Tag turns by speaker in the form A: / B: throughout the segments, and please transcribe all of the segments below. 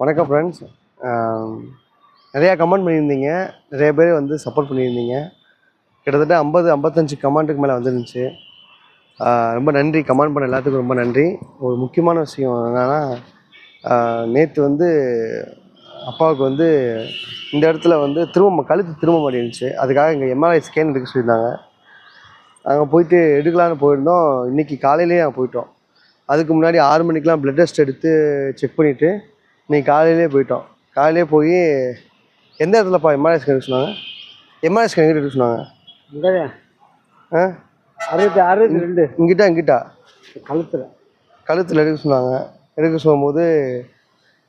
A: வணக்கம் ஃப்ரெண்ட்ஸ் நிறையா கமெண்ட் பண்ணியிருந்தீங்க. நிறைய பேர் வந்து சப்போர்ட் பண்ணியிருந்தீங்க. கிட்டத்தட்ட ஐம்பது ஐம்பத்தஞ்சு கமெண்ட்டுக்கு மேலே வந்துருந்துச்சு. ரொம்ப நன்றி. கமெண்ட் பண்ண எல்லாத்துக்கும் ரொம்ப நன்றி. ஒரு முக்கியமான விஷயம் என்னென்னா நேற்று வந்து அப்பாவுக்கு வந்து இந்த இடத்துல வந்து திரும்ப கழுத்து திரும்ப மாட்டி இருந்துச்சு அதுக்காக இங்கே எம்ஆர்ஐ ஸ்கேன் எடுக்க சொல்லியிருந்தாங்க. நாங்கள் போயிட்டு எடுக்கலான்னு போயிருந்தோம். இன்றைக்கி காலையிலேயே நாங்கள் போயிட்டோம். அதுக்கு முன்னாடி ஆறு மணிக்கெலாம் பிளட் டெஸ்ட் எடுத்து செக் பண்ணிவிட்டு இன்னைக்கு காலையிலே போயிட்டோம். காலையிலே போய் எந்த இடத்துலப்பா எம்ஆர்ஐ ஸ்கேன் எடுக்க சொன்னாங்க? எம்ஆர்ஐ ஸ்கேன் எங்கிட்ட எடுக்க சொன்னாங்க.
B: இங்கே
A: ஆ?
B: அறுபத்தி அறுபத்தி ரெண்டு.
A: இங்கிட்டா இங்கிட்டா?
B: கழுத்தில்.
A: கழுத்தில் எடுக்க சொன்னாங்க. எடுக்க சொல்லும்போது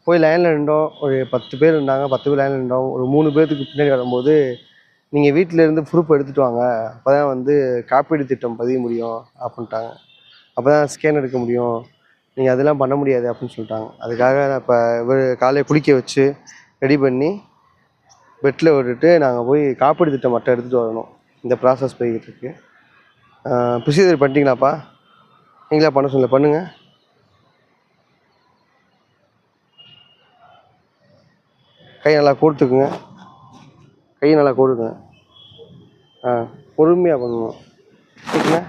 A: போய் லைனில் நின்றோம். ஒரு பத்து பேர் இருந்தாங்க. பத்து பேர் லைனில் நின்றோம். ஒரு மூணு பேர்த்துக்கு பின்னாடி வரும்போது நீங்கள் வீட்டில் இருந்து ப்ரூஃப் எடுத்துகிட்டு வாங்க. அப்போ தான் வந்து காப்பீடு திட்டம் பதிய முடியும் அப்படின்ட்டாங்க. அப்போ தான் ஸ்கேன் எடுக்க முடியும். நீங்கள் அதெல்லாம் பண்ண முடியாது அப்படின்னு சொல்லிட்டாங்க. அதுக்காக நான் இப்போ இவர் காலையை குளிக்க வச்சு ரெடி பண்ணி பெட்டில் விட்டுட்டு நாங்கள் போய் காப்பீடு திட்டம் மட்டும் எடுத்துகிட்டு வரணும். இந்த ப்ராசஸ் போய்கிட்டு இருக்கு. ப்ரொசீஜர் பண்ணிட்டீங்களாப்பா? நீங்களா பண்ண சொல்ல பண்ணுங்கள் கை நல்லா கொடுத்துக்குங்க கை நல்லா கொடுங்க ஆ பொறுமையாக பண்ணணும். தூக்குங்க.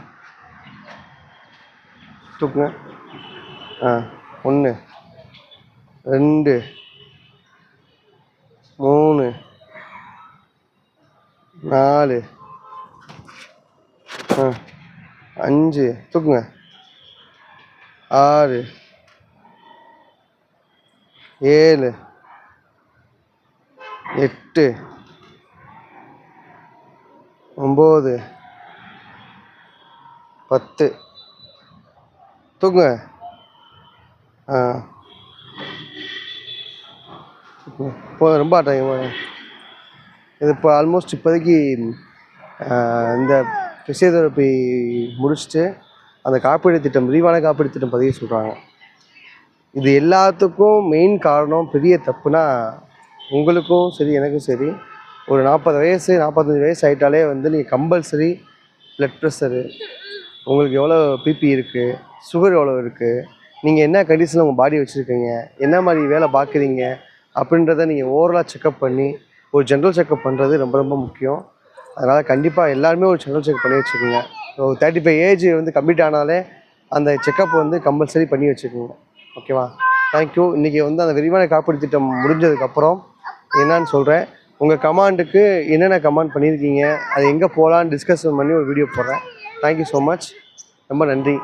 A: தூக்குங்க. ஆ ஒன்று ரெண்டு மூணு நாலு ஆ அஞ்சு தூக்குங்க. ஆறு ஏழு எட்டு ஒம்பது பத்து. தூக்குங்க. ஆ. போதும் ரொம்ப டைம் இது இப்போ ஆல்மோஸ்ட் இப்போதைக்கு இந்த ஃபிசியோதெரப்பி முடிச்சுட்டு அந்த காப்பீடு திட்டம் விரிவான காப்பீடு திட்டம் பதிவு சொல்கிறாங்க இது எல்லாத்துக்கும் மெயின் காரணம் பெரிய தப்புனா உங்களுக்கும் சரி எனக்கும் சரி ஒரு நாற்பது வயசு நாற்பத்தஞ்சு வயசு ஆகிட்டாலே வந்து நீங்கள் கம்பல்சரி ப்ளட் ப்ரெஷரு உங்களுக்கு எவ்வளோ பிபி இருக்குது சுகர் எவ்வளோ இருக்குது நீங்கள் என்ன கண்டிஷனில் உங்கள் பாடி வச்சுருக்கீங்க? என்ன மாதிரி வேலை பார்க்குறீங்க அப்படின்றத நீங்கள் ஓவரலாக செக்கப் பண்ணி ஒரு ஜென்ரல் செக்கப் பண்ணுறது ரொம்ப ரொம்ப முக்கியம். அதனால் கண்டிப்பாக எல்லாருமே ஒரு ஜென்ரல் செக் பண்ணி வச்சுக்கோங்க. ஒரு தேர்ட்டி ஃபைவ் ஏஜ் வந்து கம்ப்ளீட் ஆனாலே அந்த செக்கப் வந்து கம்பல்சரி பண்ணி வச்சுக்கோங்க. ஓகேவா தேங்க்யூ இன்றைக்கி வந்து அந்த விரிவான காப்பீடு திட்டம் முடிஞ்சதுக்கப்புறம் என்னன்னு சொல்கிறேன் உங்கள் கமாண்டுக்கு என்னென்ன கமாண்ட் பண்ணியிருக்கீங்க அது எங்கே போகலான்னு டிஸ்கஷன் பண்ணி ஒரு வீடியோ போடுறேன். தேங்க்யூ ஸோ மச் ரொம்ப நன்றி.